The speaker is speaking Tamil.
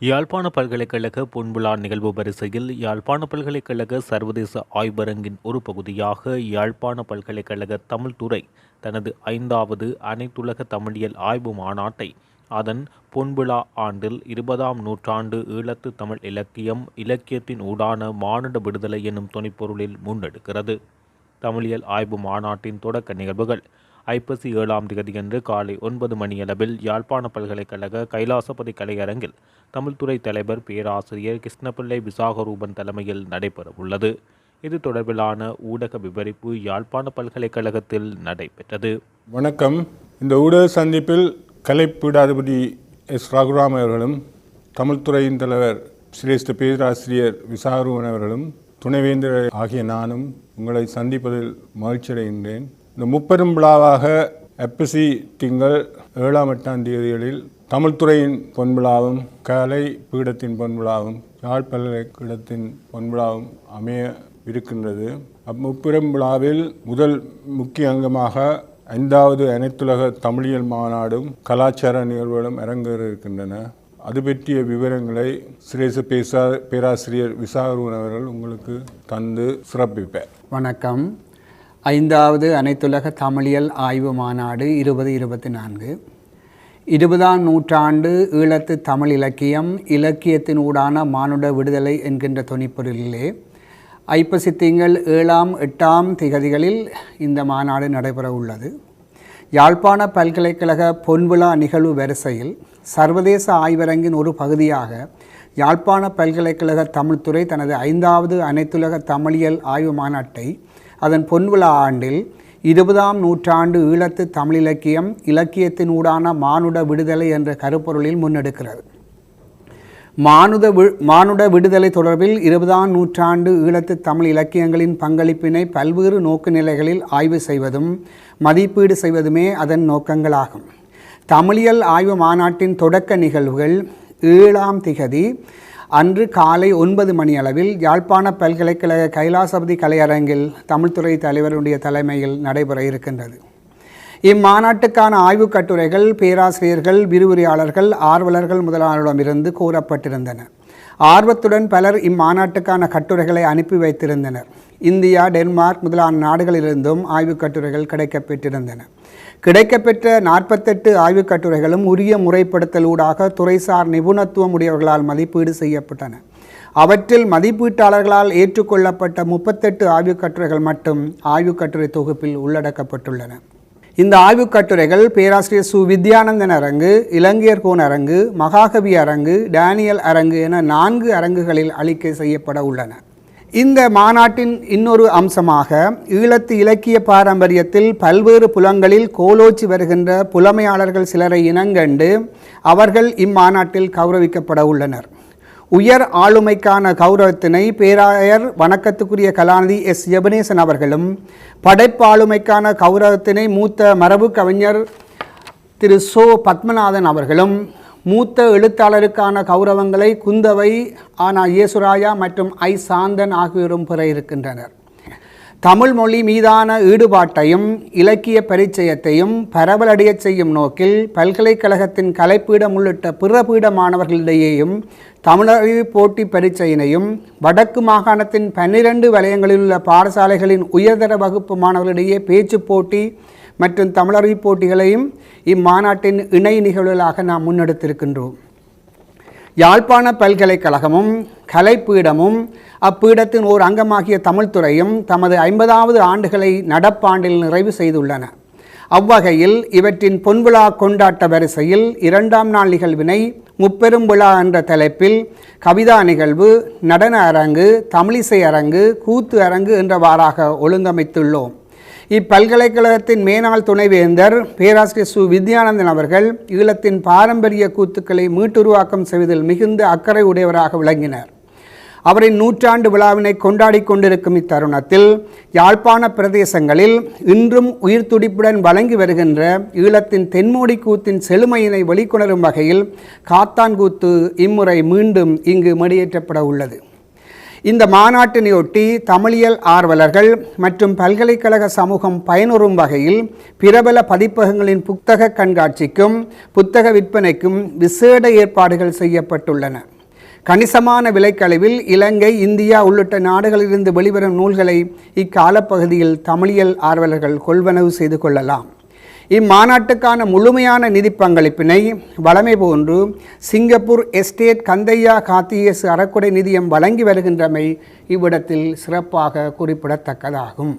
யாழ்ப்பாண பல்கலைக்கழக பொன்விழா நிகழ்வு வரிசையில் யாழ்ப்பாண பல்கலைக்கழக சர்வதேச ஆய்வரங்கின் ஒரு பகுதியாக யாழ்ப்பாண பல்கலைக்கழக தமிழ்துறை தனது ஐந்தாவது அனைத்துலக தமிழியல் ஆய்வு மாநாட்டை அதன் பொன்விழா ஆண்டில் இருபதாம் நூற்றாண்டு ஈழத்து தமிழ் இலக்கியம் இலக்கியத்தின் ஊடான மானுட விடுதலை எனும் துணைப்பொருளில் முன்னெடுக்கிறது. தமிழியல் ஆய்வு மாநாட்டின் தொடக்க நிகழ்வுகள் ஐப்பசி ஏழாம் தேதியன்று காலை ஒன்பது மணியளவில் யாழ்ப்பாண பல்கலைக்கழக கைலாசபதி கலையரங்கில் தமிழ்துறை தலைவர் பேராசிரியர் கிருஷ்ணபிள்ளை விசாகரூபன் தலைமையில் நடைபெறவுள்ளது. இது தொடர்பிலான ஊடக விவரிப்பு யாழ்ப்பாண பல்கலைக்கழகத்தில் நடைபெற்றது. வணக்கம். இந்த ஊடக சந்திப்பில் கலைப்பீடாதிபதி எஸ். ரகுராம் அவர்களும் தமிழ்துறையின் தலைவர் சிரேஷ்ட பேராசிரியர் விசாகரூபன் அவர்களும் துணைவேந்தர் ஆகிய நானும் உங்களை சந்திப்பதில் மகிழ்ச்சியடைகின்றேன். இந்த முப்பெரும் விழாவாக எப்பிசி திங்கள் ஏழாம் எட்டாம் தேதிகளில் தமிழ்துறையின் பொன்விழாவும் கலை பீடத்தின் பொன்விழாவும் யாழ் பல்கலைக்கழகத்தின் பொன்விழாவும் அமைய இருக்கின்றது. அம்முப்பெரும் விழாவில் முதல் முக்கிய அங்கமாக ஐந்தாவது அனைத்துலக தமிழியல் மாநாடும் கலாச்சார நிகழ்வுகளும் அரங்கேற இருக்கின்றன. அது பற்றிய விவரங்களை சிரேச பேசா பேராசிரியர் விசாகரூன் அவர்கள் உங்களுக்கு தந்து சிறப்பிப்பார் வணக்கம். ஐந்தாவது அனைத்துலக தமிழியல் ஆய்வு மாநாடு இருபது இருபத்தி நான்கு. இருபதாம் நூற்றாண்டு ஈழத்து தமிழ் இலக்கியம் இலக்கியத்தின் ஊடான மானுட விடுதலை என்கின்ற துணிப்பொருளிலே ஐப்பசி திங்கள் ஏழாம் எட்டாம் திகதிகளில் இந்த மாநாடு நடைபெற உள்ளது. யாழ்ப்பாண பல்கலைக்கழக பொன்விழா நிகழ்வு வரிசையில் சர்வதேச ஆய்வரங்கின் ஒரு பகுதியாக யாழ்ப்பாண பல்கலைக்கழக தமிழ்துறை தனது ஐந்தாவது அனைத்துலக தமிழியல் ஆய்வு மாநாட்டை அதன் பொன்விழா ஆண்டில் இருபதாம் நூற்றாண்டு ஈழத்து தமிழ் இலக்கியம் இலக்கியத்தின் ஊடான மானுட விடுதலை என்ற கருப்பொருளில் முன்னெடுக்கிறது. மானுட வி மானுட விடுதலை தொடர்பில் இருபதாம் நூற்றாண்டு ஈழத்து தமிழ் இலக்கியங்களின் பங்களிப்பினை பல்வேறு நோக்கு நிலைகளில் ஆய்வு செய்வதும் மதிப்பீடு செய்வதுமே அதன் நோக்கங்களாகும். தமிழியல் ஆய்வு மாநாட்டின் தொடக்க நிகழ்வுகள் ஏழாம் திகதி அன்று காலை ஒன்பது மணி அளவில் யாழ்ப்பாண பல்கலைக்கழக கைலாசபதி கலையரங்கில் தமிழ்துறை தலைவருடைய தலைமையில் நடைபெற இருக்கின்றது. இம்மாநாட்டுக்கான ஆய்வுக் கட்டுரைகள் பேராசிரியர்கள் விரிவுரையாளர்கள் ஆர்வலர்கள் முதலாளரிடமிருந்து கூறப்பட்டிருந்தன. ஆர்வத்துடன் பலர் இம்மாநாட்டுக்கான கட்டுரைகளை அனுப்பி வைத்திருந்தனர். இந்தியா டென்மார்க் முதலான நாடுகளிலிருந்தும் ஆய்வுக் கட்டுரைகள் கிடைக்கப்பெற்றிருந்தன. கிடைக்கப்பெற்ற நாற்பத்தெட்டு ஆய்வுக் கட்டுரைகளும் உரிய முறைப்படுத்தலூடாக துறைசார் நிபுணத்துவம் உடையவர்களால் மதிப்பீடு செய்யப்பட்டன. அவற்றில் மதிப்பீட்டாளர்களால் ஏற்றுக்கொள்ளப்பட்ட முப்பத்தெட்டு ஆய்வுக் கட்டுரைகள் மட்டும் ஆய்வுக் கட்டுரை தொகுப்பில் உள்ளடக்கப்பட்டுள்ளன. இந்த ஆய்வுக் கட்டுரைகள் பேராசிரியர் சு. வித்யானந்தன் அரங்கு இலங்கையர் கோன் அரங்கு மகாகவி அரங்கு டேனியல் அரங்கு என நான்கு அரங்குகளில் அளிக்கை செய்யப்பட உள்ளன. இந்த மாநாட்டின் இன்னொரு அம்சமாக ஈழத்து இலக்கிய பாரம்பரியத்தில் பல்வேறு புலங்களில் கோலோச்சி வருகின்ற புலமையாளர்கள் சிலரை இனங்கண்டு அவர்கள் இம்மாநாட்டில் கௌரவிக்கப்பட உள்ளனர். உயர் ஆளுமைக்கான கௌரவத்தினை பேராயர் வணக்கத்துக்குரிய கலாநிதி எஸ். ஜெபனேசன் அவர்களும் படைப்பாளுமைக்கான கௌரவத்தினை மூத்த மரபு கவிஞர் திரு. சோ. பத்மநாதன் அவர்களும் மூத்த எழுத்தாளருக்கான கௌரவங்களை குந்தவை ஆனா இயேசுராயா மற்றும் ஐ. சாந்தன் ஆகியோரும் பெற இருக்கின்றனர். தமிழ் மொழி மீதான ஈடுபாட்டையும் இலக்கிய பரிச்சயத்தையும் பரவலடையச் செய்யும் நோக்கில் பல்கலைக்கழகத்தின் கலைப்பீடம் உள்ளிட்ட பிற பீட மாணவர்களிடையேயும் தமிழறிவு போட்டி பரீட்சையினையும் வடக்கு மாகாணத்தின் பன்னிரண்டு வலயங்களில் உள்ள பாடசாலைகளின் உயர்தர வகுப்பு மாணவர்களிடையே பேச்சு போட்டி மற்றும் தமிழறிவு போட்டிகளையும் இம்மாநாட்டின் இணை நிகழ்வுகளாக நாம் முன்னெடுத்திருக்கின்றோம். யாழ்ப்பாண பல்கலைக்கழகமும் கலைப்பீடமும் அப்பீடத்தின் ஓர் அங்கமாகிய தமிழ்துறையும் தமது ஐம்பதாவது ஆண்டுகளை நடப்பாண்டில் நிறைவு செய்துள்ளன. அவ்வகையில் இவற்றின் பொன்விழா கொண்டாட்ட வரிசையில் இரண்டாம் நாள் நிகழ்வினை முப்பெரும் விழா என்ற தலைப்பில் கவிதா நிகழ்வு நடன அரங்கு தமிழிசை அரங்கு கூத்து அரங்கு என்றவாறாக ஒழுங்கமைத்துள்ளோம். இப்பல்கலைக்கழகத்தின் மேனாள் துணைவேந்தர் பேராசிரியர் சு. வித்யானந்தன் அவர்கள் ஈழத்தின் பாரம்பரிய கூத்துக்களை மீட்டுருவாக்கம் செய்வதில் மிகுந்த அக்கறை உடையவராக விளங்கினர். அவரின் நூற்றாண்டு விழாவினை கொண்டாடி கொண்டிருக்கும் இத்தருணத்தில் யாழ்ப்பாண பிரதேசங்களில் இன்றும் உயிர் துடிப்புடன் வழங்கி வருகின்ற ஈழத்தின் தென்மோடி கூத்தின் செழுமையினை வெளிக்கொணரும் வகையில் காத்தான்கூத்து இம்முறை மீண்டும் இங்கு மேடியேற்றப்பட உள்ளது. இந்த மாநாட்டினையொட்டி தமிழியல் ஆர்வலர்கள் மற்றும் பல்கலைக்கழக சமூகம் பயனுறும் வகையில் பிரபல பதிப்பகங்களின் புத்தக கண்காட்சிக்கும் புத்தக விற்பனைக்கும் விசேட ஏற்பாடுகள் செய்யப்பட்டுள்ளன. கணிசமான விலைக்களவில் இலங்கை இந்தியா உள்ளிட்ட நாடுகளிலிருந்து வெளிவரும் நூல்களை இக்காலப்பகுதியில் தமிழியல் ஆர்வலர்கள் கொள்வனவு செய்து கொள்ளலாம். இம்மாநாட்டுக்கான முழுமையான நிதி பங்களிப்பினை வழமை போன்று சிங்கப்பூர் எஸ்டேட் கந்தையா காத்தியஸ் அறக்குடை நிதியம் வழங்கி வருகின்றமை இவ்விடத்தில் சிறப்பாக குறிப்பிடத்தக்கதாகும்.